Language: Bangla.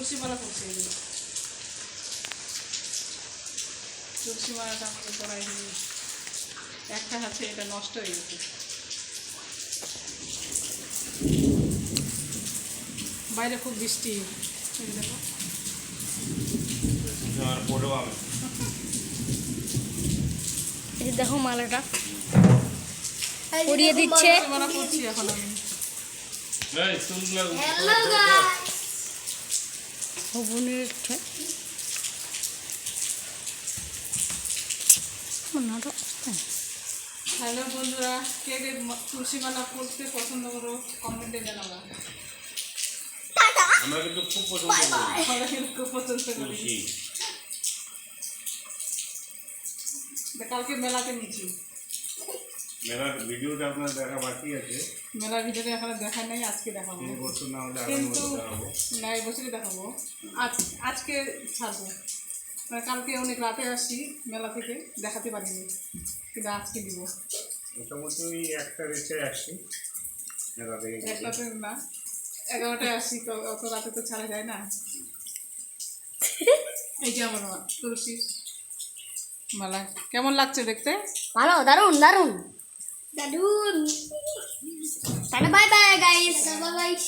তুলসী মালা করছে এই যে। তুলসী মালাটা আমাকে করাই নি একটা হাতে এটা নষ্ট হয়ে গেছে বাইরে খুব বৃষ্টি দেখো দেখো মালাটা পরিয়ে দিচ্ছে এখন আমি এই চুলগুলো হ্যালো গাইস ভবনের হ্যালো বন্ধুরা কে কে ম- তুলসী মালা পড়তে পছন্দ করো কমেন্টে জানাবা। আমরা কিন্তু খুব পছন্দ করি। আমরা কিন্তু খুব পছন্দ করি। কালকে মেলাতে নিয়েছি। মেলার ভিডিওটা আপনার দেখা বাকি আছে। মেলার ভিতরে এখনও দেখা নেই আজকে দেখাবো। বছর না হলে কিন্তু না এই বছরই দেখাবো। আজ আজকে ছাড়বো। মানে কালকে অনেক রাতে আসি মেলা থেকে দেখাতে পারিনি। কিন্তু আজকে দিব। মোটামুটি ওই একটা রেখে আসি মেলা গেছি। একটাতে না এগারোটায় আসি তো অত রাতে তো ছাড়া যায় না। এই যে আমার মা তুলসী মালা। কেমন লাগছে দেখতে? ভালো দারুণ দারুণ। Ganun. Sana bye-bye, guys. Sana bye-bye.